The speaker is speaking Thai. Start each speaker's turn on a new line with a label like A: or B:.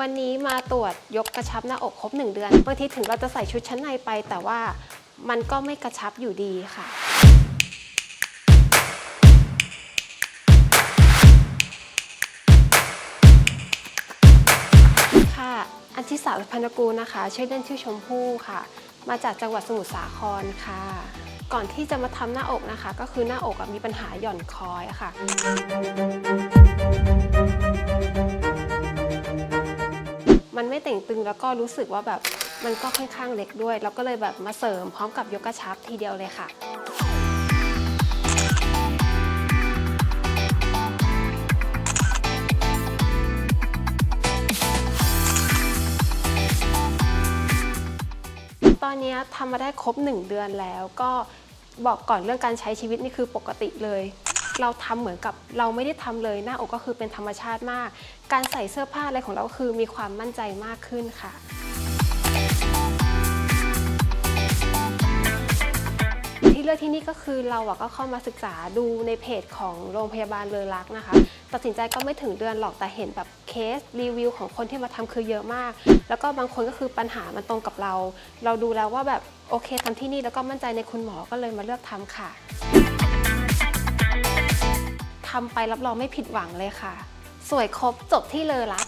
A: วันนี้มาตรวจยกกระชับหน้าอกครบ 1 เดือนบางทีถึงเราจะใส่ชุดชั้นในไป แต่ว่ามันก็ไม่กระชับอยู่ดีค่ะค่ะอันที่สาวพันธกูนะคะชื่อเล่นชื่อชมพู่ค่ะ มาจากจังหวัดสมุทรสาครค่ะ ก่อนที่จะมาทำหน้าอกนะคะ ก็คือหน้าอกมีปัญหาหย่อนคอยอะค่ะ มันไม่เต่งตึงแล้วก็รู้สึกว่าแบบมันก็ค่อนข้างเล็กด้วยแล้วก็เลยแบบมาเสริมพร้อมกับยกกระชับทีเดียวเลยค่ะตอนนี้ทำมาได้ครบ 1 เดือนแล้วก็บอกก่อนเรื่องการใช้ชีวิตนี่คือปกติเลย เราทำเหมือนกับเราไม่ได้ทำเลยหน้าอกก็คือเป็นธรรมชาติมาก การใส่เสื้อผ้าอะไรของเราคือมีความมั่นใจมากขึ้นค่ะที่เลือกที่นี่ก็คือเราอะก็เข้ามาศึกษาดูในเพจของโรงพยาบาลเลอรักนะคะ ตัดสินใจก็ไม่ถึงเดือนหรอกแต่เห็นแบบเคสรีวิวของคนที่มาทำคือเยอะมาก แล้วก็บางคนก็คือปัญหามันตรงกับเรา เราดูแล้วว่าแบบโอเคทำที่นี่แล้วก็มั่นใจในคุณหมอก็เลยมาเลือกทำค่ะ ทำไปรับรองไม่ผิดหวังเลยค่ะ สวยครบจบที่เลอรัก